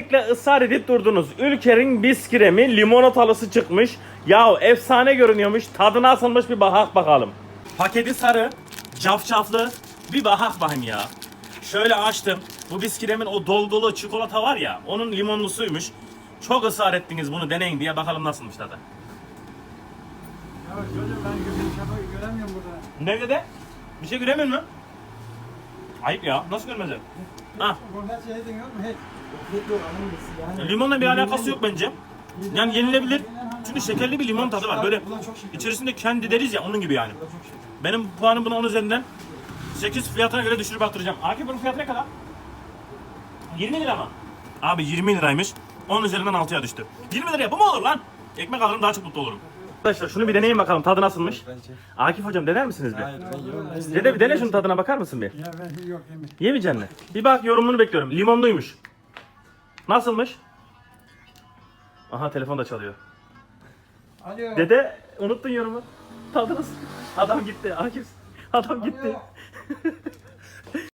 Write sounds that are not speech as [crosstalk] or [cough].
Sürekli ısrar edip durdunuz. Ülker'in biskremi limonatalısı çıkmış. Ya efsane görünüyormuş. Tadına asılmış bir bakak bakalım. Paketi sarı, cafcaflı. Bir bakak bakayım ya. Şöyle açtım. Bu bisküvimin o dolgulu çikolata var ya, onun limonlusuymuş. Çok ısrar ettiniz bunu deneyin diye bakalım nasılmış tadı. Ya çocuğum ben gözüm şafak göremiyorum burada. Nerede de? Bir şey göremiyor musun? Ayıp ya. Nasıl görmezler? Limonla bir alakası yok bence. Yani yenilebilir. Çünkü şekerli bir limon tadı var. Böyle içerisinde kendi deriz ya onun gibi yani. Benim puanım buna 10 üzerinden 8 fiyatına göre düşürüp attıracağım. Akif bunun fiyatı ne kadar? 20 lira mı? Abi 20 liraymış. 10 üzerinden 6'ya düştü. 20 liraya bu mu olur lan? Ekmek alırım daha çok mutlu olurum. Arkadaşlar şunu bir deneyin bakalım tadı nasılmış. Akif hocam dener misiniz bir? Hayır ben yiyorum. Dede bir dene şunun tadına bakar mısın bir? Ya ben yok yemin. Yemeyeceksin mi? Bir bak yorumunu bekliyorum. Limonluymuş. Nasılmış? Aha telefon da çalıyor. Alo. Dede unuttun yorumu. Tadı nasıl? Adam gitti Akif. Adam gitti. Alo. [laughs]